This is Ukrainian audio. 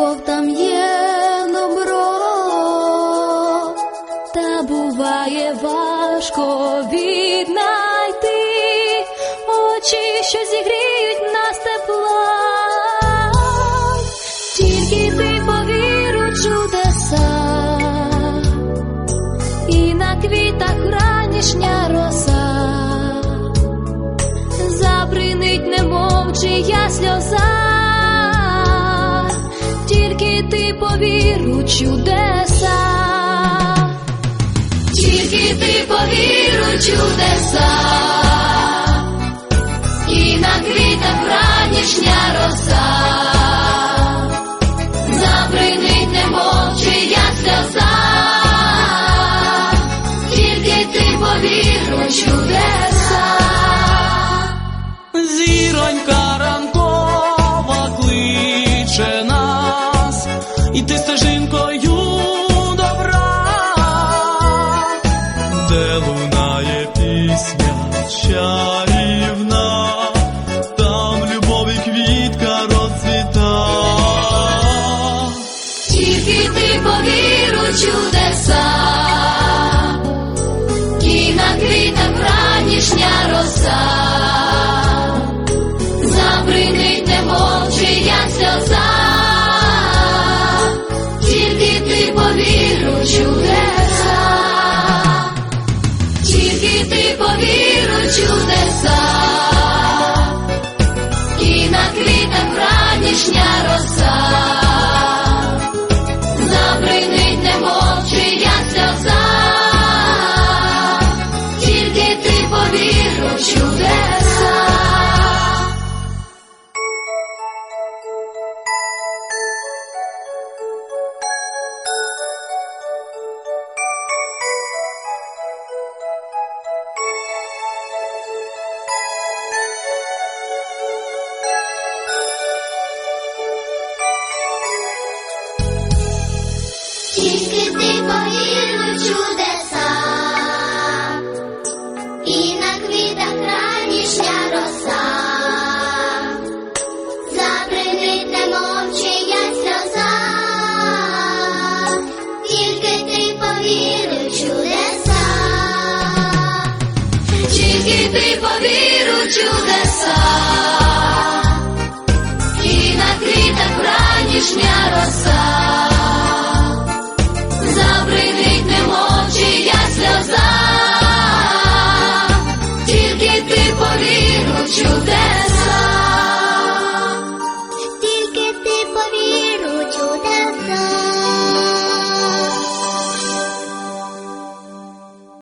любов там є добро, та буває важко віднайти. Очі, що зігріють нас тепла. Тільки ти повір у чудеса, і на квітах ранішня роса. Забринить, немов чия сльоза, ти повір у чудеса, тільки ти повір у чудеса, і на квітах ранішня роса, повір чудеса, і накрита квітах ранішня роса,